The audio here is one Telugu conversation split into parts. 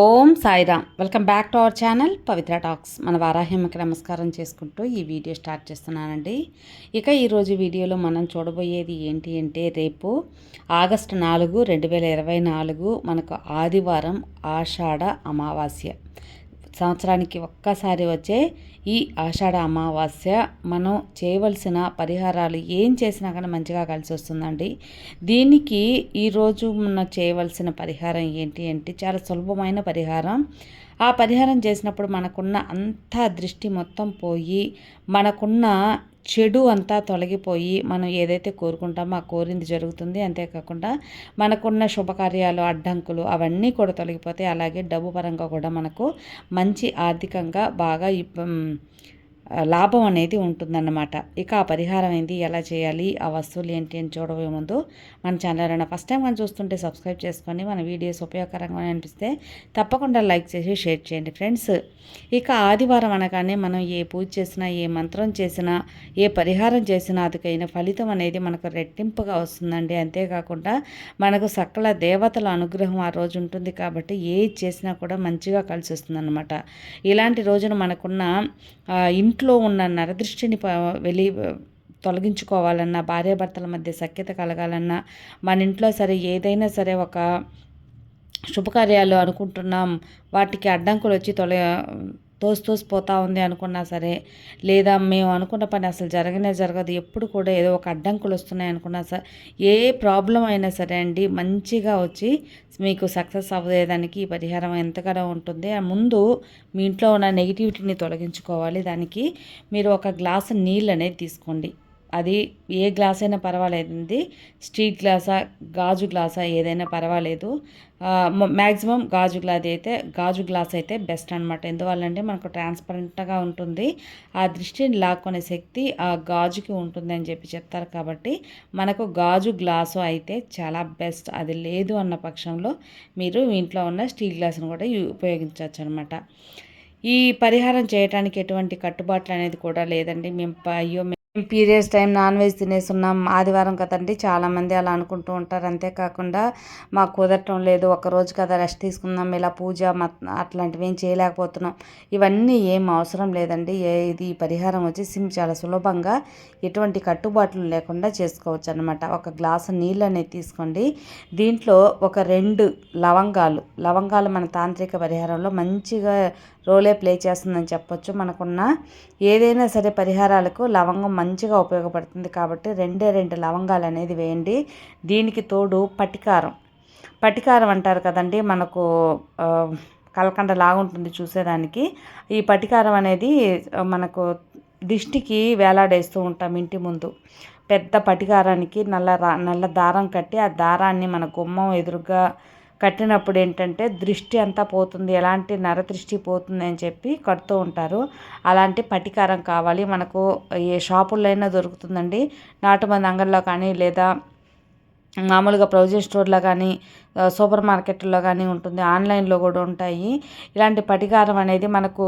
Om Sairam. Welcome back to our channel Pavitra talks. మన వారాహ్యమ్మకి నమస్కారం చేసుకుంటూ ఈ వీడియో స్టార్ట్ చేస్తున్నానండి. ఇక ఈరోజు వీడియోలో మనం చూడబోయేది ఏంటి అంటే రేపు ఆగస్టు నాలుగు రెండు వేల ఇరవై నాలుగు మనకు ఆదివారం ఆషాఢ అమావాస్య. సంవత్సరానికి ఒక్కసారి వచ్చే ఈ ఆషాఢ అమావాస్య మనం చేయవలసిన పరిహారాలు ఏం చేసినా కానీ మంచిగా కలిసి వస్తుందండి. దీనికి ఈరోజు మనం చేయవలసిన పరిహారం ఏంటి అంటే చాలా సులభమైన పరిహారం. ఆ పరిహారం చేసినప్పుడు మనకున్న అంత దృష్టి మొత్తం పోయి మనకున్న చెడు అంతా తొలగిపోయి మనం ఏదైతే కోరుకుంటామో ఆ కోరింది జరుగుతుంది. అంతేకాకుండా మనకున్న శుభకార్యాలు అడ్డంకులు అవన్నీ కూడా తొలగిపోతాయి. అలాగే డబ్బు పరంగా కూడా మనకు మంచి ఆర్థికంగా బాగా లాభం అనేది ఉంటుందన్నమాట. ఇక ఆ పరిహారం ఏంటి ఎలా చేయాలి? ఆ వస్తువులు ఏంటి అని చూడబోయే ముందు మన ఛానల్ ఏమైనా ఫస్ట్ టైం మనం చూస్తుంటే సబ్స్క్రైబ్ చేసుకొని మన వీడియోస్ ఉపయోగకరంగా అనిపిస్తే తప్పకుండా లైక్ చేసి షేర్ చేయండి ఫ్రెండ్స్ ఇక ఆదివారం అనగానే మనం ఏ పూజ చేసినా ఏ మంత్రం చేసినా ఏ పరిహారం చేసినా అదికైన ఫలితం అనేది మనకు రెట్టింపుగా వస్తుందండి. అంతేకాకుండా మనకు సకల దేవతల అనుగ్రహం ఆ రోజు ఉంటుంది కాబట్టి ఏ చేసినా కూడా మంచిగా కలిసి వస్తుందన్నమాట. ఇలాంటి రోజున మనకున్న ఇంట్లో ఉన్న నరదృష్టిని వెళ్ళి తొలగించుకోవాలన్నా భార్యాభర్తల మధ్య సఖ్యత కలగాలన్నా మన ఇంట్లో సరే ఏదైనా సరే ఒక శుభకార్యాలు అనుకుంటున్నాం వాటికి అడ్డంకులు వచ్చి తొల తోసి తోసిపోతూ ఉంది అనుకున్నా సరే లేదా మేము అనుకున్న పని అసలు జరగనే జరగదు ఎప్పుడు కూడా ఏదో ఒక అడ్డంకులు వస్తున్నాయి అనుకున్నా సరే ఏ ప్రాబ్లం అయినా సరే అండి మంచిగా వచ్చి మీకు సక్సెస్ అవ్వదేదానికి ఈ పరిహారం ఎంతగానో ఉంటుంది. ముందు మీ ఇంట్లో ఉన్న నెగిటివిటీని తొలగించుకోవాలి. దానికి మీరు ఒక గ్లాసు నీళ్ళు అనేది తీసుకోండి. అది ఏ గ్లాస్ అయినా పర్వాలేదండి. స్టీల్ గ్లాసా గాజు గ్లాసా ఏదైనా పర్వాలేదు. మ్యాక్సిమం గాజు గ్లాస్ అయితే గాజు గ్లాస్ అయితే బెస్ట్ అనమాట ఎందువల్లంటే మనకు ట్రాన్స్పరెంట్గా ఉంటుంది. ఆ దృష్టిని లాక్కునే శక్తి ఆ గాజుకి ఉంటుంది అని చెప్పి చెప్తారు కాబట్టి మనకు గాజు గ్లాసు అయితే చాలా బెస్ట్. అది లేదు అన్న పక్షంలో మీరు ఇంట్లో ఉన్న స్టీల్ గ్లాసును కూడా ఉపయోగించవచ్చు అనమాట ఈ పరిహారం చేయడానికి ఎటువంటి కట్టుబాట్లు అనేది కూడా లేదండి. మేము అయ్యో పీరియడ్స్ టైం నాన్ వెజ్ తినేస్తున్నాం ఆదివారం కదండి చాలామంది అలా అనుకుంటూ ఉంటారు. అంతేకాకుండా మాకు కుదరటం లేదు ఒక రోజు కదా రెస్ట్ తీసుకుందాం ఇలా పూజ అట్లాంటివి ఏం చేయలేకపోతున్నాం. ఇవన్నీ ఏం అవసరం లేదండి ఏ ఇది పరిహారం వచ్చి సిమ్ చాలా సులభంగా ఎటువంటి కట్టుబాట్లు లేకుండా చేసుకోవచ్చు అనమాట ఒక గ్లాసు నీళ్ళు అనేది తీసుకోండి. దీంట్లో ఒక రెండు లవంగాలు లవంగాలు మన తాంత్రిక పరిహారంలో మంచిగా రోలే ప్లే చేస్తుందని చెప్పొచ్చు. మనకున్న ఏదైనా సరే పరిహారాలకు లవంగం మంచిగా ఉపయోగపడుతుంది కాబట్టి రెండే రెండు లవంగాలు అనేది వేయండి. దీనికి తోడు పటికారం. పటికారం అంటారు కదండి మనకు కలకండ లాగుంటుంది చూసేదానికి. ఈ పటికారం అనేది మనకు దిష్టికి వేలాడేస్తూ ఉంటాం ఇంటి ముందు. పెద్ద పటికారానికి నల్ల నల్ల దారం కట్టి ఆ దారాన్ని మన గుమ్మం ఎదురుగా కట్టినప్పుడు ఏంటంటే దృష్టి అంతా పోతుంది ఎలాంటి నరదృష్టి పోతుంది అని చెప్పి కడుతూ ఉంటారు. అలాంటి పటికారం కావాలి. మనకు ఏ షాపుల్లో అయినా దొరుకుతుందండి నాటుమంది అంగడిలో కానీ లేదా మామూలుగా ప్రొవిజన్ స్టోర్లో కానీ సూపర్ మార్కెట్లో కానీ ఉంటుంది. ఆన్లైన్లో కూడా ఉంటాయి. ఇలాంటి పటికారం అనేది మనకు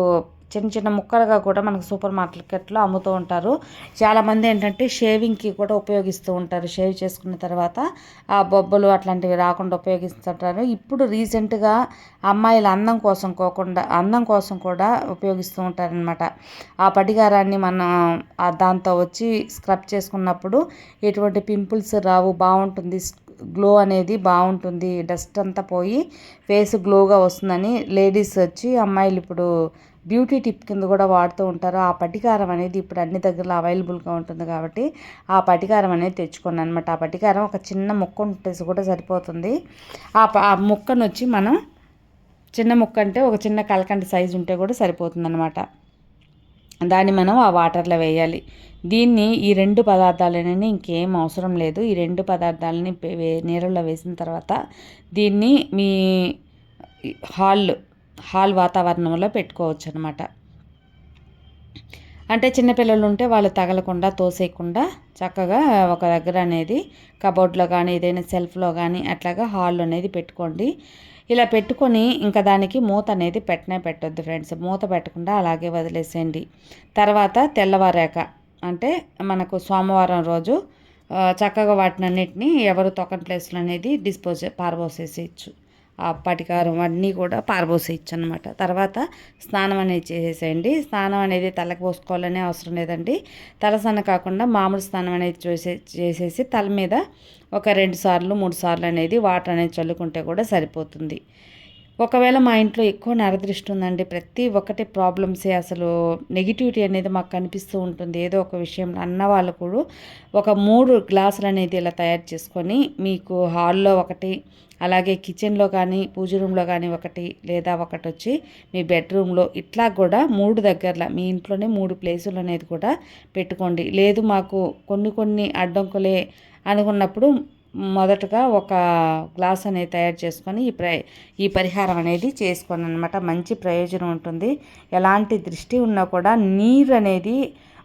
చిన్న చిన్న ముక్కలుగా కూడా మనకు సూపర్ మార్కెట్లో అమ్ముతూ ఉంటారు. చాలామంది ఏంటంటే షేవింగ్కి కూడా ఉపయోగిస్తూ ఉంటారు. షేవ్ చేసుకున్న తర్వాత ఆ బొబ్బలు అట్లాంటివి రాకుండా ఉపయోగిస్తుంటారు. ఇప్పుడు రీసెంట్గా అమ్మాయిల అందం కోసం కోకుండా అందం కోసం కూడా ఉపయోగిస్తూ ఉంటారనమాట ఆ పడిగారాన్ని మనం దాంతో వచ్చి స్క్రబ్ చేసుకున్నప్పుడు ఎటువంటి పింపుల్స్ రావు బాగుంటుంది. గ్లో అనేది బాగుంటుంది. డస్ట్ అంతా పోయి ఫేస్ గ్లోగా వస్తుందని లేడీస్ వచ్చి అమ్మాయిలు ఇప్పుడు బ్యూటీ టిప్ కింద కూడా వాడుతూ ఉంటారు. ఆ పటికారం అనేది ఇప్పుడు అన్ని దగ్గరలో అవైలబుల్గా ఉంటుంది కాబట్టి ఆ పటికారం అనేది తెచ్చుకున్నాను అనమాట ఆ పటికారం ఒక చిన్న ముక్క ఉంటే కూడా సరిపోతుంది. ఆ ముక్కను వచ్చి మనం చిన్న ముక్క అంటే ఒక చిన్న కలకండి సైజు ఉంటే కూడా సరిపోతుంది అనమాట దాన్ని మనం ఆ వాటర్లో వేయాలి. దీన్ని ఈ రెండు పదార్థాలనే ఇంకేం అవసరం లేదు. ఈ రెండు పదార్థాలని నీళ్ళలో వేసిన తర్వాత దీన్ని మీ హాల్ హాల్ వాతావరణంలో పెట్టుకోవచ్చు అనమాట అంటే చిన్నపిల్లలు ఉంటే వాళ్ళు తగలకుండా తోసేయకుండా చక్కగా ఒక దగ్గర అనేది కబోర్డ్లో కానీ ఏదైనా సెల్ఫ్లో కానీ అట్లాగా హాల్ అనేది పెట్టుకోండి. ఇలా పెట్టుకొని ఇంకా దానికి మూత అనేది పెట్టనే పెట్టొద్దు ఫ్రెండ్స్. మూత పెట్టకుండా అలాగే వదిలేసేయండి. తర్వాత తెల్లవారాక అంటే మనకు సోమవారం రోజు చక్కగా వాటినన్నిటిని ఎవరు తొక్కని ప్లేస్లో అనేది డిస్పోజ్ పారబోసేసేయచ్చు. పటికారం అన్నీ కూడా పారబోసేయచ్చు అనమాట తర్వాత స్నానం అనేది చేసేసేయండి. స్నానం అనేది తలకు పోసుకోవాలనే అవసరం లేదండి. తలసన కాకుండా మామూలు స్నానం అనేది చేసే చేసేసి తల మీద ఒక రెండు సార్లు మూడు సార్లు అనేది వాటర్ అనేది చల్లుకుంటే కూడా సరిపోతుంది. ఒకవేళ మా ఇంట్లో ఎక్కువ నరదృష్టి ఉందండి. ప్రతి ఒక్కటి ప్రాబ్లమ్సే అసలు. నెగిటివిటీ అనేది మాకు కనిపిస్తూ ఉంటుంది. ఏదో ఒక విషయంలో అన్న వాళ్ళు కూడా ఒక మూడు గ్లాసులు అనేది ఇలా తయారు చేసుకొని మీకు హాల్లో ఒకటి అలాగే కిచెన్లో కానీ పూజ రూమ్లో కానీ ఒకటి లేదా ఒకటి వచ్చి మీ బెడ్రూమ్లో ఇట్లా కూడా మూడు దగ్గరలో మీ ఇంట్లోనే మూడు ప్లేసులు అనేది కూడా పెట్టుకోండి. లేదు మాకు కొన్ని కొన్ని అడ్డంకులే అనుకున్నప్పుడు మొదటగా ఒక గ్లాస్ అనేది తయారు చేసుకొని ఈ ప్ర ఈ పరిహారం అనేది చేసుకోండి అనమాట మంచి ప్రయోజనం ఉంటుంది. ఎలాంటి దృష్టి ఉన్నా కూడా నీరు అనేది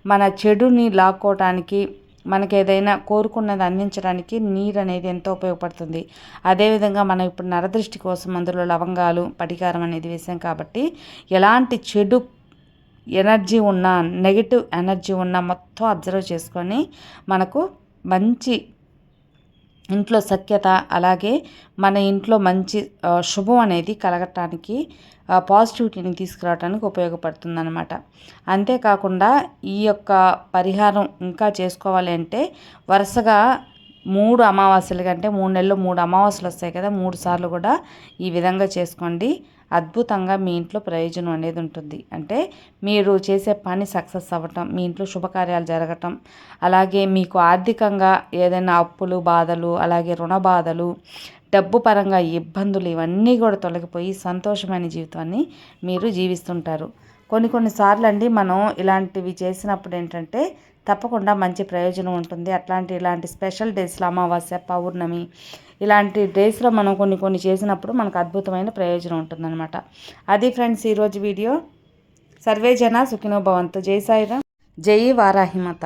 మన చెడుని లాక్కోవటానికి మనకి ఏదైనా కోరుకున్నది అందించడానికి నీరు అనేది ఎంతో ఉపయోగపడుతుంది. అదేవిధంగా మనం ఇప్పుడు నరదృష్టి కోసం అందులో లవంగాలు పటికారం అనేది వేసాం కాబట్టి ఎలాంటి చెడు ఎనర్జీ ఉన్న నెగిటివ్ ఎనర్జీ ఉన్న మొత్తం అబ్జర్వ్ చేసుకొని మనకు మంచి ఇంట్లో సఖ్యత అలాగే మన ఇంట్లో మంచి శుభం అనేది కలగటానికి పాజిటివిటీని తీసుకురావడానికి ఉపయోగపడుతుందన్నమాట. అంతేకాకుండా ఈ యొక్క పరిహారం ఇంకా చేసుకోవాలి అంటే వరుసగా మూడు అమావాస్యలు కంటే మూడు నెలలు మూడు అమావాస్యలు వస్తాయి కదా మూడు సార్లు కూడా ఈ విధంగా చేసుకోండి. అద్భుతంగా మీ ఇంట్లో ప్రయోజనం అనేది ఉంటుంది. అంటే మీరు చేసే పని సక్సెస్ అవ్వటం మీ ఇంట్లో శుభకార్యాలు జరగటం అలాగే మీకు ఆర్థికంగా ఏదైనా అప్పులు బాధలు అలాగే రుణ బాధలు డబ్బు పరంగా ఇబ్బందులు ఇవన్నీ కూడా తొలగిపోయి సంతోషమైన జీవితాన్ని మీరు జీవిస్తుంటారు. కొన్ని కొన్నిసార్లు అండి మనం ఇలాంటివి చేసినప్పుడు ఏంటంటే తప్పకుండా మంచి ప్రయోజనం ఉంటుంది. అట్లాంటి ఇలాంటి స్పెషల్ డేస్లో అమావాస్య పౌర్ణమి ఇలాంటి డేస్లో మనం కొన్ని కొన్ని చేసినప్పుడు మనకు అద్భుతమైన ప్రయోజనం ఉంటుందన్నమాట. అది ఫ్రెండ్స్ ఈరోజు వీడియో. సర్వే జన సుఖినో జై సాయిరామ్. జై వారాహిమత.